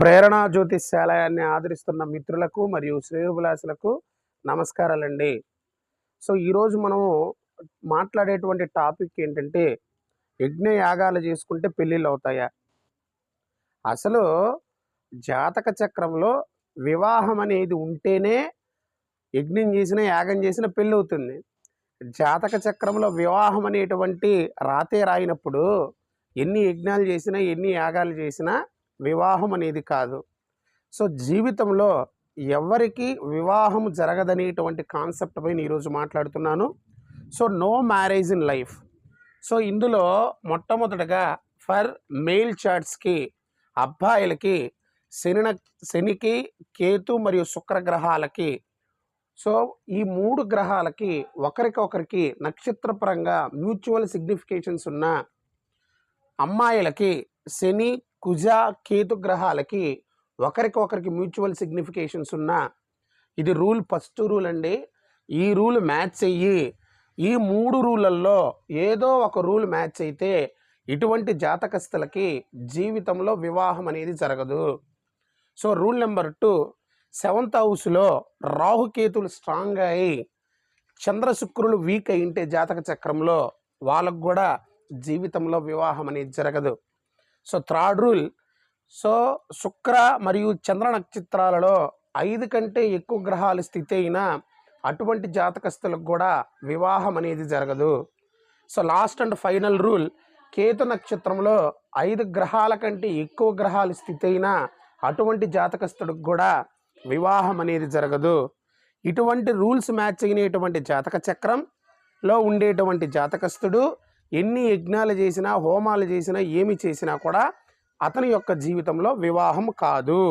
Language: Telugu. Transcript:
ప్రేరణ జ్యోతిష్యాలయాన్ని ఆదరిస్తున్న మిత్రులకు మరియు శ్రేయోభిలాషులకు నమస్కారాలండి. సో ఈరోజు మనము మాట్లాడేటువంటి టాపిక్ ఏంటంటే యజ్ఞ యాగాలు చేసుకుంటే పెళ్ళిళ్ళు అవుతాయా? అసలు జాతక చక్రంలో వివాహం అనేది ఉంటేనే యజ్ఞం చేసిన యాగం చేసిన పెళ్ళి అవుతుంది. జాతక చక్రంలో వివాహం అనేటువంటి రాతే రాయినప్పుడు ఎన్ని యజ్ఞాలు చేసినా ఎన్ని యాగాలు చేసినా వివాహం అనేది కాదు. సో జీవితంలో ఎవరికి వివాహం జరగదనేటువంటి కాన్సెప్ట్ పైన ఈరోజు మాట్లాడుతున్నాను. So no marriage in life. So ఇందులో మొట్టమొదటగా ఫర్ మెయిల్ చార్ట్స్కి అబ్బాయిలకి శని శనికి కేతు మరియు శుక్ర గ్రహాలకి సో ఈ మూడు గ్రహాలకి ఒకరికొకరికి నక్షత్రపరంగా మ్యూచువల్ సిగ్నిఫికేషన్స్ ఉన్న అమ్మాయిలకి శని కుజ కేతు గ్రహాలకి ఒకరికి ఒకరికి మ్యూచువల్ సిగ్నిఫికేషన్స్ ఉన్న ఇది రూల్ ఫస్ట్ రూల్ అండి. ఈ రూల్ మ్యాచ్ అయ్యి ఈ మూడు రూలల్లో ఏదో ఒక రూల్ మ్యాచ్ అయితే ఇటువంటి జాతకస్తులకి జీవితంలో వివాహం అనేది జరగదు. So rule number two seventh హౌస్లో రాహుకేతులు స్ట్రాంగ్ అయి చంద్రశుక్రులు వీక్ అయింటే జాతక చక్రంలో వాళ్ళకు కూడా జీవితంలో వివాహం అనేది జరగదు. So third rule. సో శుక్ర మరియు చంద్ర నక్షత్రాలలో ఐదు కంటే ఎక్కువ గ్రహాలు స్థితి అయినా అటువంటి జాతకస్తులకు కూడా వివాహం అనేది జరగదు. So last and final rule Ketu నక్షత్రంలో ఐదు గ్రహాల కంటే ఎక్కువ గ్రహాలు స్థితి అయినా అటువంటి జాతకస్తుడికి కూడా వివాహం అనేది జరగదు. ఇటువంటి రూల్స్ మ్యాచ్ అయినటువంటి జాతక చక్రంలో ఉండేటువంటి జాతకస్తుడు ఎన్ని యజ్ఞాలు చేసినా హోమాలు చేసినా ఏమి చేసినా కూడా అతని యొక్క జీవితంలో వివాహం కాదు.